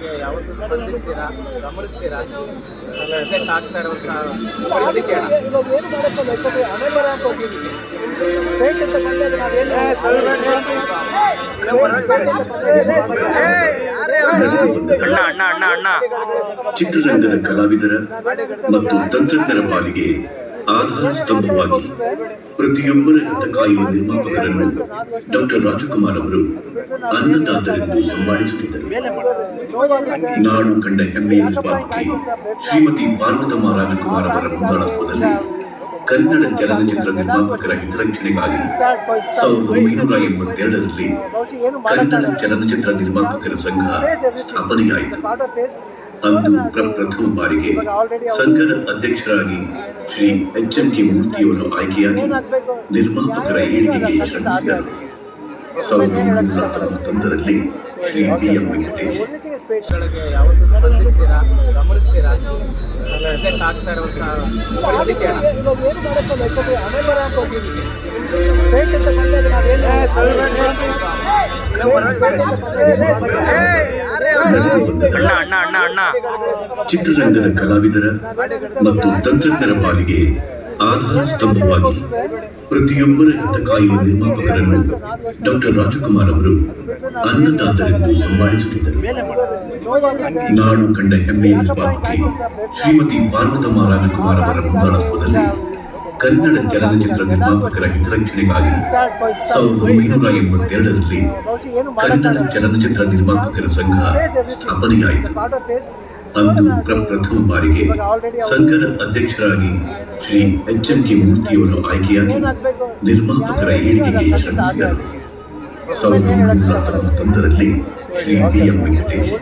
ಸಮಸ್ಯೆಗಳಿಗೆ ಯಾವತ್ತೂ ಸ್ಪಂದಿಸ್ತೀರಾ? ಗಮನಿಸ್ತೀರಾ? ಆಗ್ತಾ ಇರುವಂತಹ ಪರಿಸ್ಥಿತಿ ಅಣ್ಣ. ಇವಾಗ ಏನು? ಮಾಡಕ್ಕಲ್ಲ ಯಾಕಂದ್ರೆ ಹಣೆ ಬರ ಅಂತ ಹೋಗಿದ್ವಿ ಫೇಟ್ ಅಂತ ಬಂದಾಗ ನಾವೇನು ಅಣ್ಣ ಅಣ್ಣ ಅಣ್ಣ ಅಣ್ಣ. ಚಿತ್ರರಂಗದ ಕಲಾವಿದರ ಮತ್ತು ತಂತ್ರಜ್ಞರ ಪಾಲಿಗೆ ಆಧಾರ ಸ್ತಂಭವಾಗಿ ಪ್ರತಿಯೊಬ್ಬರ ಹಿತ ಕಾಯುವ ನಿರ್ಮಾಪಕರನ್ನು ಡಾಕ್ಟರ್ ರಾಜಕುಮಾರ್ ಅವರು ಅನ್ನದಾತರೆಂದು ಸಂಭಾಳಿಸುತ್ತಿದ್ದರು ನಾಡು ಕಂಡ ಹೆಮ್ಮೆಯ ನಿರ್ಮಾಪಕಿ ಶ್ರೀಮತಿ ಪಾರ್ವತಮ್ಮ ರಾಜಕುಮಾರ್ ಅವರ ಮುಂದಾಳತ್ವದಲ್ಲಿ ಕನ್ನಡ ಚಲನಚಿತ್ರ ನಿರ್ಮಾಪಕರ ಹಿತರಕ್ಷಣೆಗಾಗಿ ಸಾವಿರದ ಒಂಬೈನೂರ ಎಂಬತ್ತೆರಡರಲ್ಲಿ ಕನ್ನಡ ಚಲನಚಿತ್ರ ನಿರ್ಮಾಪಕರ ಸಂಘ ಸ್ಥಾಪನೆಯಾಯಿತು. ಅಂದು ಪ್ರಪ್ರಥಮ ಬಾರಿಗೆ ಸಂಘದ ಅಧ್ಯಕ್ಷರಾಗಿ ಶ್ರೀ ಎಚ್ ಎಂ ಕೆ ಮೂರ್ತಿಯವರು ಆಯ್ಕೆಯಾಗಿ ನಿರ್ಮಾಪಕರ ಏಳಿಗೆಗೆ ಶ್ರಮಿಸಿದರು. ಸಾವಿರದ ಒಂಬೈನೂರ ತೊಂಬತ್ತೊಂದರಲ್ಲಿ ಶ್ರೀ ಬಿ ಎಂ ವೆಂಕಟೇಶ್ ಗಮನಿಸ್ತೀರಾ? ಚಿತ್ರರಂಗದ ಕಲಾವಿದರ ಮತ್ತು ತಂತ್ರಜ್ಞರ ಪಾಲಿಗೆ ಆಧಾರ ಸ್ತಂಭವಾಗಿ ಪ್ರತಿಯೊಬ್ಬರ ಹಿತ ಕಾಯುವ ನಿರ್ಮಾಪಕರನ್ನು ಡಾಕ್ಟರ್ ರಾಜಕುಮಾರ್ ಅವರು ಅನ್ನದಾತರೆಂದು ಸಂಭಾಳಿಸುತ್ತಿದ್ದರು ನಾಡು ಕಂಡ ಹೆಮ್ಮೆಯ ನಿರ್ಮಾಪಕಿ ಶ್ರೀಮತಿ ಪಾರ್ವತಮ್ಮ ರಾಜಕುಮಾರ್ ಅವರ ಮುಂದಾಳತ್ವದಲ್ಲಿ ಕನ್ನಡ ಚಲನಚಿತ್ರ ನಿರ್ಮಾಪಕರ ಹಿತರಕ್ಷಣೆಗಾಗಿ ಸಾವಿರದ ಒಂಬೈನೂರ ಎಂಬತ್ತೆರಡರಲ್ಲಿ ಕನ್ನಡ ಚಲನಚಿತ್ರ ನಿರ್ಮಾಪಕರ ಸಂಘ ಸ್ಥಾಪನೆಯಾಯಿತು. ಅಂದು ಪ್ರಪ್ರಥಮ ಬಾರಿಗೆ ಸಂಘದ ಅಧ್ಯಕ್ಷರಾಗಿ ಶ್ರೀ ಎಚ್ ಎಂ ಕೆ ಮೂರ್ತಿಯವರು ಆಯ್ಕೆಯಾಗಿ ನಿರ್ಮಾಪಕರ ಏಳಿಗೆಗೆ ಶ್ರಮಿಸಿದರು. ಸಾವಿರದ ಒಂಬೈನೂರ ತೊಂಬತ್ತೊಂದರಲ್ಲಿ ಶ್ರೀ ಬಿ ಎಂ ವೆಂಕಟೇಶ್.